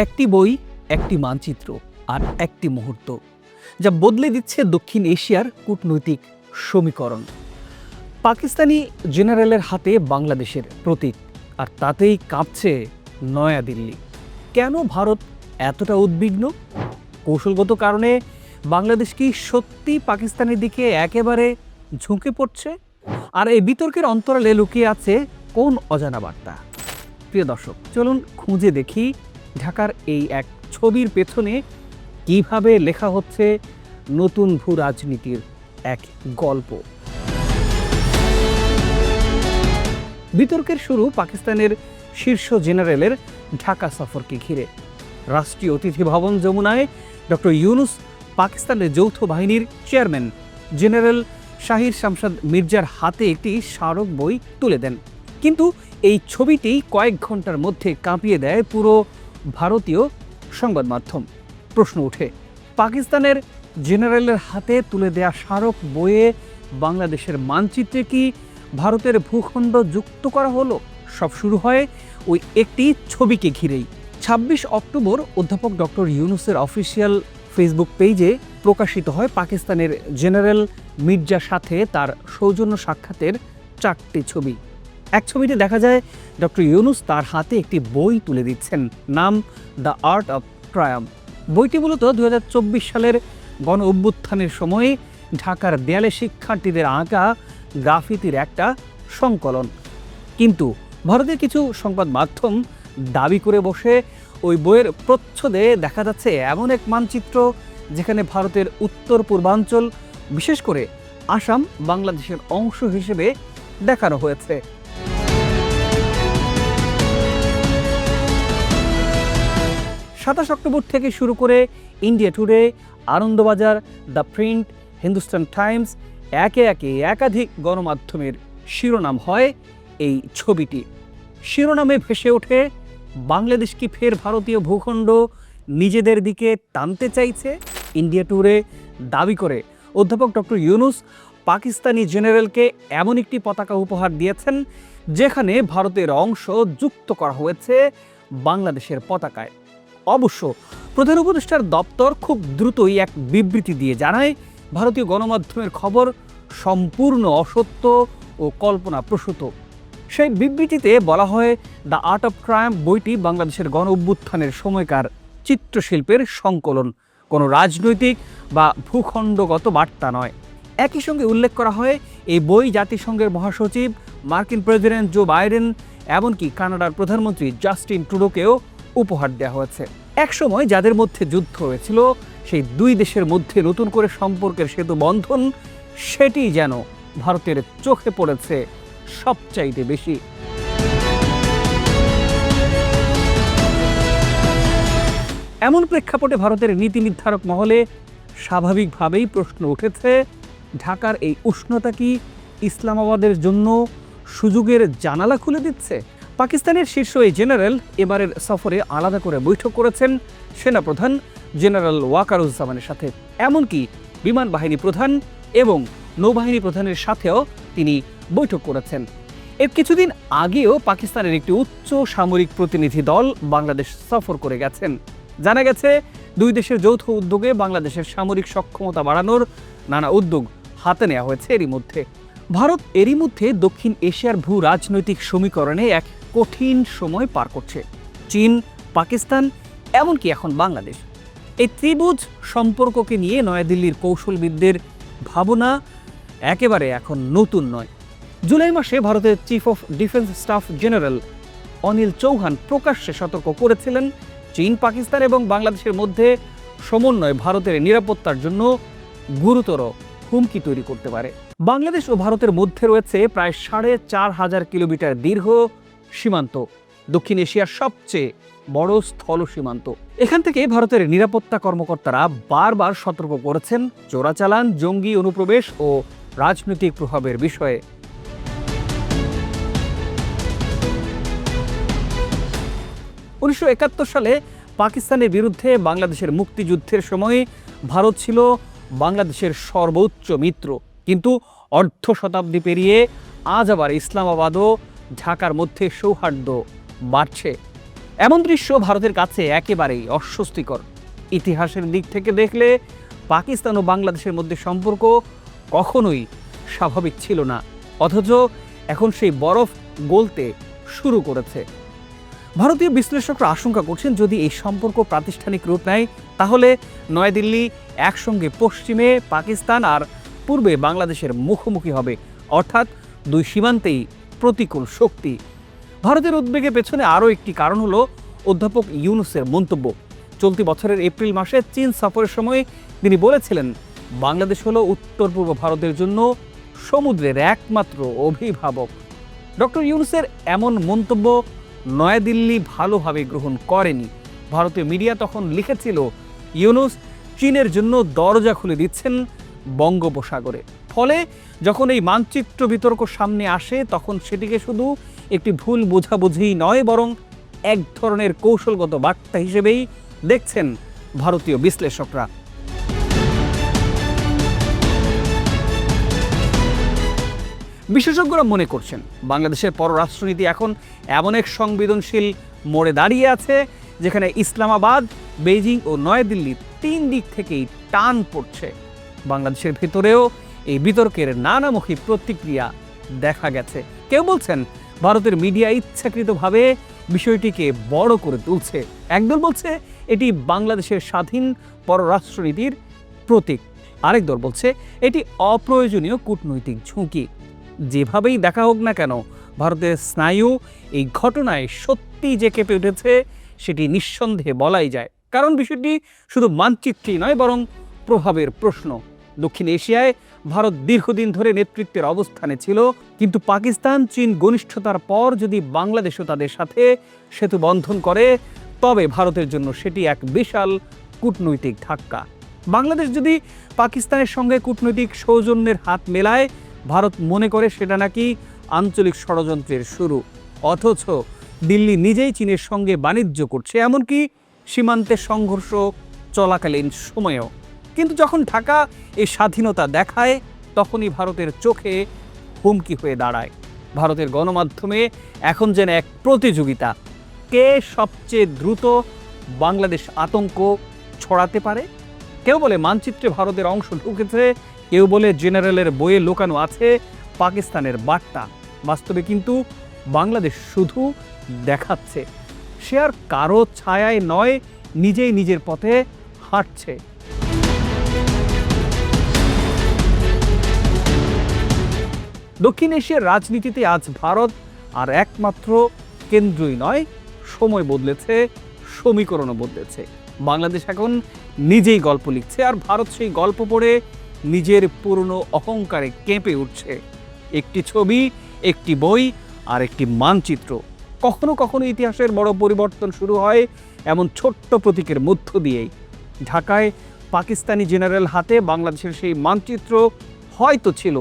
একটি বই, একটি মানচিত্র আর একটি মুহূর্ত, যা বদলে দিচ্ছে দক্ষিণ এশিয়ার কূটনৈতিক সমীকরণ। পাকিস্তানি জেনারেলের হাতে বাংলাদেশের প্রতীক আর তাতেই কাঁপছে নয়াদিল্লি। কেন ভারত এতটা উদ্বিগ্ন? কৌশলগত কারণে বাংলাদেশ কি সত্যি পাকিস্তানের দিকে একেবারে ঝুঁকে পড়ছে? আর এই বিতর্কের অন্তরালে লুকিয়ে আছে কোন অজানা বার্তা? প্রিয় দর্শক, চলুন খুঁজে দেখি ঢাকার এই এক ছবির পেছনে কীভাবে লেখা হচ্ছে নতুন ভূ রাজনীতির এক গল্প। বিতর্কের শুরু পাকিস্তানের শীর্ষ জেনারেলের ঢাকা সফরকে ঘিরে। রাষ্ট্রীয় অতিথি ভবন যমুনায় ডক্টর ইউনুস পাকিস্তানের যৌথ বাহিনীর চেয়ারম্যান, জেনারেল শাহির শামসাদ মির্জার হাতে একটি স্মারক বই তুলে দেন। কিন্তু এই ছবিটি কয়েক ঘণ্টার মধ্যে কাঁপিয়ে দেয় পুরো ভারতীয় সংবাদ মাধ্যম। প্রশ্ন ওঠে, পাকিস্তানের জেনারেলের হাতে তুলে দেয়া স্মারক বইয়ে বাংলাদেশের মানচিত্রে কি ভারতের ভূখণ্ড যুক্ত করা হলো? সব শুরু হয় ওই একটি ছবিকে ঘিরেই। ছাব্বিশ অক্টোবর অধ্যাপক ডক্টর ইউনুসের অফিসিয়াল ফেসবুক পেজে প্রকাশিত হয় পাকিস্তানের জেনারেল মির্জার সাথে তার সৌজন্য সাক্ষাতের চারটি ছবি। এক ছবিতে দেখা যায়, ডক্টর ইউনুস তার হাতে একটি বই তুলে দিচ্ছেন, নাম দ্য আর্ট অফ ট্রায়াম বইটি মূলত দুই হাজার চব্বিশ সালের গণ অভ্যুত্থানের সময়ে ঢাকার দেয়ালে শিক্ষার্থীদের আঁকা গ্রাফিতির একটা সংকলন। কিন্তু ভারতের কিছু সংবাদ মাধ্যম দাবি করে বসে, ওই বইয়ের প্রচ্ছদে দেখা যাচ্ছে এমন এক মানচিত্র যেখানে ভারতের উত্তর পূর্বাঞ্চল, বিশেষ করে আসাম, বাংলাদেশের অংশ হিসেবে দেখানো হয়েছে। সাতাশ অক্টোবর থেকে শুরু করে India Today, Anandabazar, the Print, Hindustan Times, একে একে একাধিক গণমাধ্যমের শিরোনাম হয় এই ছবিটি। শিরোনামে ভেসে ওঠে, বাংলাদেশ কি ফের ভারতীয় ভূখণ্ড নিজেদের দিকে টানতে চাইছে? ইন্ডিয়া ট্যুরে দাবি করে, অধ্যাপক ডক্টর ইউনুস পাকিস্তানি জেনারেলকে এমন একটি পতাকা উপহার দিয়েছেন, যেখানে ভারতের অংশ যুক্ত করা হয়েছে বাংলাদেশের পতাকায়। অবশ্য প্রধান উপদেষ্টার দপ্তর খুব দ্রুতই এক বিবৃতি দিয়ে জানায়, ভারতীয় গণমাধ্যমের খবর সম্পূর্ণ অসত্য ও কল্পনা প্রসূত সেই বিবৃতিতে বলা হয়, দ্য আর্ট অফ ক্রাইম বইটি বাংলাদেশের গণ অভ্যুত্থানের সময়কার চিত্রশিল্পের সংকলন। কোনো রাজনৈতিক বা ভূখণ্ডগত বার্তা নয়। একই সঙ্গে উল্লেখ করা হয়, এই বই জাতিসংঘের মহাসচিব, মার্কিন প্রেসিডেন্ট জো বাইডেন, এমনকি কানাডার প্রধানমন্ত্রী জাস্টিন ট্রুডোকেও উপহার দেওয়া হয়েছে। একসময় যাদের মধ্যে যুদ্ধ হয়েছিল, সেই দুই দেশের মধ্যে নতুন করে সম্পর্কের সেতু বন্ধন সেটি যেন ভারতের চোখে পড়েছে সবচাইতে বেশি। এমন প্রেক্ষাপটে ভারতের নীতি নির্ধারক মহলে স্বাভাবিকভাবেই প্রশ্ন উঠেছে, ঢাকার এই উষ্ণতা কি ইসলামাবাদের জন্য সুযোগের জানালা খুলে দিচ্ছে? পাকিস্তানের শীর্ষ এই জেনারেল এবারের সফরে আলাদা করে বৈঠক করেছেন সেনাপ্রধান জেনারেল ওয়াকারুজ্জামানের সাথে। এমনকি বিমান বাহিনী প্রধান এবং নৌবাহিনী প্রধানের সাথেও তিনি বৈঠক করেছেন। এর কিছুদিন আগেও পাকিস্তানের একটি উচ্চ সামরিক প্রতিনিধি দল বাংলাদেশ সফর করে গেছেন। জানা গেছে, দুই দেশের যৌথ উদ্যোগে বাংলাদেশের সামরিক সক্ষমতা বাড়ানোর নানা উদ্যোগ হাতে নেওয়া হয়েছে এরই মধ্যে। ভারত এরই মধ্যে দক্ষিণ এশিয়ার ভূ রাজনৈতিক সমীকরণে এক কঠিন সময় পার করছে। চীন, পাকিস্তান, এমনকি এখন বাংলাদেশ। এই ত্রিভুজ সম্পর্ককে নিয়ে নয়াদিল্লির কৌশলবিদদের ভাবনা একেবারে এখন নতুন নয়। জুলাই মাসে ভারতের chief of defence staff general Anil Chauhan প্রকাশ্যে সতর্ক করেছিলেন চীন, পাকিস্তান এবং বাংলাদেশের মধ্যে সমন্বয় ভারতের নিরাপত্তার জন্য গুরুতর হুমকি তৈরি করতে পারে। বাংলাদেশ ও ভারতের মধ্যে রয়েছে প্রায় সাড়ে চার হাজার কিলোমিটার দীর্ঘ সীমান্ত। দক্ষিণ এশিয়ার সবচেয়ে বড় স্থল সীমান্ত। এখান থেকে ভারতের নিরাপত্তা কর্মকর্তারা বারবার সতর্ক করেছেন চোরাচালান, জঙ্গি অনুপ্রবেশ ও রাজনৈতিক প্রভাবের বিষয়ে। উনিশশো একাত্তর সালে পাকিস্তানের বিরুদ্ধে বাংলাদেশের মুক্তিযুদ্ধের সময়ে ভারত ছিল বাংলাদেশের সর্বোচ্চ মিত্র। কিন্তু অর্ধ শতাব্দী পেরিয়ে আজ আবার ইসলামাবাদও ঢাকার মধ্যে সৌহার্দ্য বাড়ছে। এমন দৃশ্য ভারতের কাছে একেবারেই অস্বস্তিকর। ইতিহাসের দিক থেকে দেখলে পাকিস্তান ও বাংলাদেশের মধ্যে সম্পর্ক কখনোই স্বাভাবিক ছিল না, অথচ এখন সেই বরফ গলতে শুরু করেছে। ভারতীয় বিশ্লেষকরা আশঙ্কা করছেন, যদি এই সম্পর্ক প্রাতিষ্ঠানিক রূপ নেয়, তাহলে নয়াদিল্লি একসঙ্গে পশ্চিমে পাকিস্তান আর পূর্বে বাংলাদেশের মুখোমুখি হবে। অর্থাৎ দুই সীমান্তেই প্রতিকূল শক্তি। ভারতের উদ্বেগে পেছনে আরও একটি কারণ হলো অধ্যাপক ইউনুসের মন্তব্য। চলতি বছরের এপ্রিল মাসে চীন সফরের সময় তিনি বলেছিলেন, বাংলাদেশ হলো উত্তর পূর্ব ভারতের জন্য সমুদ্রের একমাত্র অভিভাবক। ডক্টর ইউনুসের এমন মন্তব্য নয়াদিল্লি ভালোভাবে গ্রহণ করেনি। ভারতীয় মিডিয়া তখন লিখেছিল, ইউনুস চীনের জন্য দরজা খুলে দিচ্ছেন বঙ্গোপসাগরে। ফলে যখন এই মানচিত্র বিতর্ক সামনে আসে, তখন সেটিকে শুধু একটি ভুল বোঝাবুঝি নয়, বরং এক ধরনের কৌশলগত বার্তা হিসেবেই দেখছেন ভারতীয় বিশ্লেষকরা। বিশেষজ্ঞরা মনে করছেন, বাংলাদেশের পররাষ্ট্রনীতি এখন এমন এক সংবেদনশীল মোড়ে দাঁড়িয়ে আছে, যেখানে ইসলামাবাদ, বেইজিং ও নয়াদিল্লি তিন দিক থেকেই টান পড়ছে। বাংলাদেশের ভেতরেও এই বিতর্কের নানামুখী প্রতিক্রিয়া দেখা গেছে। কেউ বলছেন, ভারতের মিডিয়া ইচ্ছাকৃতভাবে বিষয়টিকে বড় করে তুলছে। একদল বলছে, এটি বাংলাদেশের স্বাধীন পররাষ্ট্রনীতির প্রতীক। আরেক দল বলছে, এটি অপ্রয়োজনীয় কূটনৈতিক ঝুঁকি। যেভাবেই দেখা হোক না কেন, ভারতের স্নায়ু এই ঘটনায় সত্যি যে কেঁপে উঠেছে, সেটি নিঃসন্দেহে বলাই যায়। কারণ বিষয়টি শুধু মানচিত্রই নয়, বরং প্রভাবের প্রশ্ন। দক্ষিণ এশিয়ায় ভারত দীর্ঘদিন ধরে নেতৃত্বের অবস্থানে ছিল, কিন্তু পাকিস্তান, চীন ঘনিষ্ঠতার পর যদি বাংলাদেশও তাদের সাথে সেতু বন্ধন করে, তবে ভারতের জন্য সেটি এক বিশাল কূটনৈতিক ধাক্কা। বাংলাদেশ যদি পাকিস্তানের সঙ্গে কূটনৈতিক সৌজন্যের হাত মেলায়, ভারত মনে করে সেটা নাকি আঞ্চলিক ষড়যন্ত্রের শুরু। অথচ দিল্লি নিজেই চীনের সঙ্গে বাণিজ্য করছে, এমনকি সীমান্তে সংঘর্ষ চলাকালীন সময়েও। কিন্তু যখন ঢাকা এই স্বাধীনতা দেখায়, তখনই ভারতের চোখে হুমকি হয়ে দাঁড়ায়। ভারতের গণমাধ্যমে এখন যেন এক প্রতিযোগিতা। কে সবচেয়ে দ্রুত বাংলাদেশ আতঙ্ক ছড়াতে পারে? কেউ বলে মানচিত্রে ভারতের অংশ ঢুকেছে, কেউ বলে জেনারেলের বইয়ে লোকানো আছে পাকিস্তানের বার্তা। বাস্তবে কিন্তু বাংলাদেশ শুধু দেখাচ্ছে। সে আর কারও ছায়ায় নয়, নিজেই নিজের পথে হাঁটছে। দক্ষিণ এশিয়ার রাজনীতিতে আজ ভারত আর একমাত্র কেন্দ্রই নয়, সময় বদলেছে, সমীকরণও বদলেছে। বাংলাদেশ এখন নিজেই গল্প লিখছে আর ভারত সেই গল্প পড়ে নিজের পুরনো অহংকারে কেঁপে উঠছে। একটি ছবি, একটি বই আর একটি মানচিত্র। কখনো কখনো ইতিহাসের বড় পরিবর্তন শুরু হয় এমন ছোট্ট প্রতীকের মধ্য দিয়েই। ঢাকায় পাকিস্তানি জেনারেল হাতে বাংলাদেশের সেই মানচিত্র হয়তো ছিল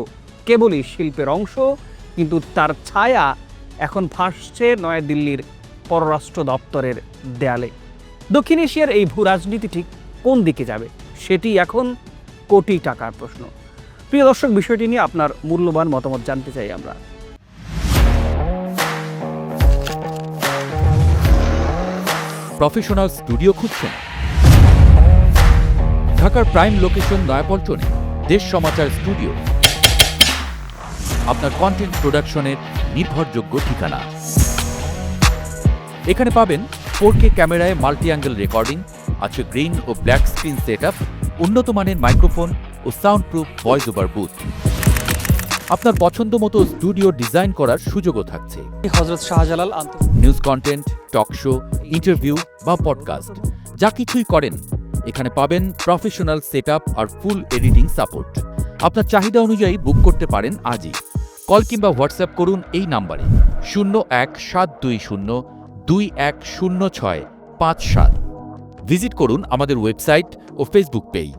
কেবলই শিল্পের অংশ, কিন্তু তার ছায়া এখন ভাসছে নয়াদিল্লির পররাষ্ট্র দপ্তরের দেয়ালে। দক্ষিণ এশিয়ার এই ভূ রাজনীতি ঠিক কোন দিকে যাবে, সেটি এখন কোটি টাকার প্রশ্ন। প্রিয় দর্শক, বিষয়টি নিয়ে আপনার মূল্যবান মতামত জানতে চাই আমরা। প্রফেশনাল স্টুডিও খুঁজছেন। ঢাকার প্রাইম লোকেশন নয়াপল্টনে দেশ সমাচার স্টুডিও। আপনার কন্টেন্ট প্রোডাকশনের নির্ভরযোগ্য ঠিকানা। এখানে পাবেন ফোর কে ক্যামেরায় মাল্টি অ্যাঙ্গেল রেকর্ডিং আছে গ্রিন ও ব্ল্যাক স্ক্রিন সেট আপ উন্নত মানের মাইক্রোফোন ও sound proof voice over booth আপনার পছন্দ মতো স্টুডিও ডিজাইন করার সুযোগও থাকছে। Hazrat Shahjalal news content talk show interview বা পডকাস্ট যা কিছুই করেন। এখানে পাবেন প্রফেশনাল সেট আর ফুল এডিটিং সাপোর্ট আপনার চাহিদা অনুযায়ী বুক করতে পারেন আজই। কল কিংবা হোয়াটসঅ্যাপ করুন এই নাম্বারে শূন্য এক সাত দুই শূন্য দুই এক শূন্য ছয় পাঁচ সাত। ভিজিট করুন আমাদের ওয়েবসাইট ও ফেসবুক পেজ।